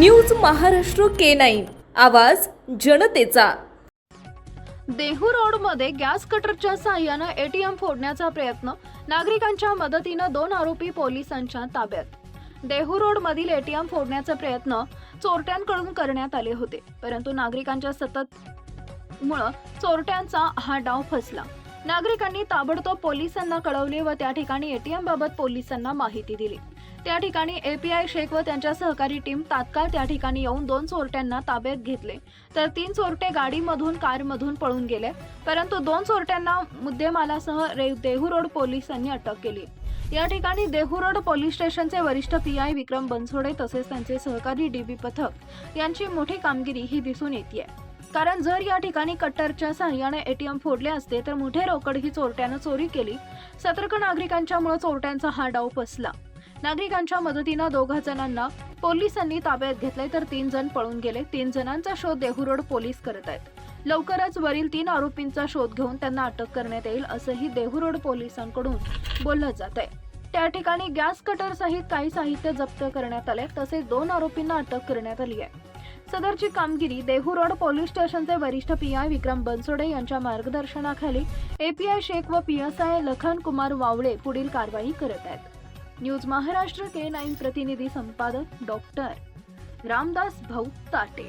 News Maharashtra के nine. आवाज जनतेचा. देहू रोडमध्ये गॅस कटरच्या साहाय्यानं एटीएम फोडण्याचा प्रयत्न. नागरिकांच्या मदतीनं दोन आरोपी पोलिसांच्या ताब्यात. देहू रोडमधील एटीएम फोडण्याचा प्रयत्न चोरट्यांकडून करण्यात आले होते. परंतु नागरिकांच्या सतत मुळे चोरट्यांचा हा डाव फसला. नागरिकांनी ताबडतोब पोलिसांना कळवले व त्या ठिकाणी एटीएम बाबत पोलिसांना माहिती दिली. त्या ठिकाणी एपीआय शेख व त्यांच्या सहकारी टीम तात्काळ त्या ठिकाणी येऊन दोन चोरट्यांना ताब्यात घेतले. तर तीन चोरटे गाडीमधून कारमधून पळून गेले. परंतु दोन चोरट्यांना मुद्देमालासह रे देहू रोड पोलिसांनी अटक केली. या ठिकाणी देहू रोड पोलीस स्टेशनचे वरिष्ठ पी आय विक्रम बनसोडे तसेच त्यांचे सहकारी डीबी पथक यांची मोठी कामगिरी ही दिसून येते कारण जर या ठिकाणी कट्टरच्या सहाय्याने एटीएम फोडले असते तर मोठे रोकड ही चोरट्यानं चोरी केली. सतर्क नागरिकांच्यामुळे चोरट्यांचा हा डाव फसला नागरिकांच्या मदतीनं दोघा जणांना पोलिसांनी ताब्यात घेतले तर तीन जण पळून गेले. तीन जणांचा शोध देहू रोड पोलीस करत आहेत. लवकरच वरील तीन आरोपींचा शोध घेऊन त्यांना अटक करण्यात येईल असंही देहू रोड पोलिसांकडून बोललं जात आहे. त्या ठिकाणी गॅस कटर सहित काही साहित्य जप्त करण्यात आले तसेच दोन आरोपींना अटक करण्यात आली आहे. सदरची कामगिरी देहू रोड पोलीस स्टेशनचे वरिष्ठ पी आय विक्रम बनसोडे यांच्या मार्गदर्शनाखाली एपीआय शेख व पीएसआय लखन कुमार वावळे पुढील कारवाई करत आहेत. न्यूज महाराष्ट्र के नाईन प्रतिनिधी संपादक डॉक्टर रामदास भाऊ ताटे.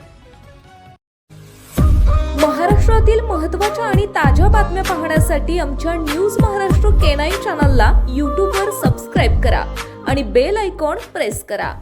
महाराष्ट्रातील महत्त्वाच्या आणि ताज्या बातम्या पाहण्यासाठी आमच्या न्यूज महाराष्ट्र के नाईन चॅनलला यूट्यूबवर सबस्क्राईब करा आणि बेल आयकॉन प्रेस करा.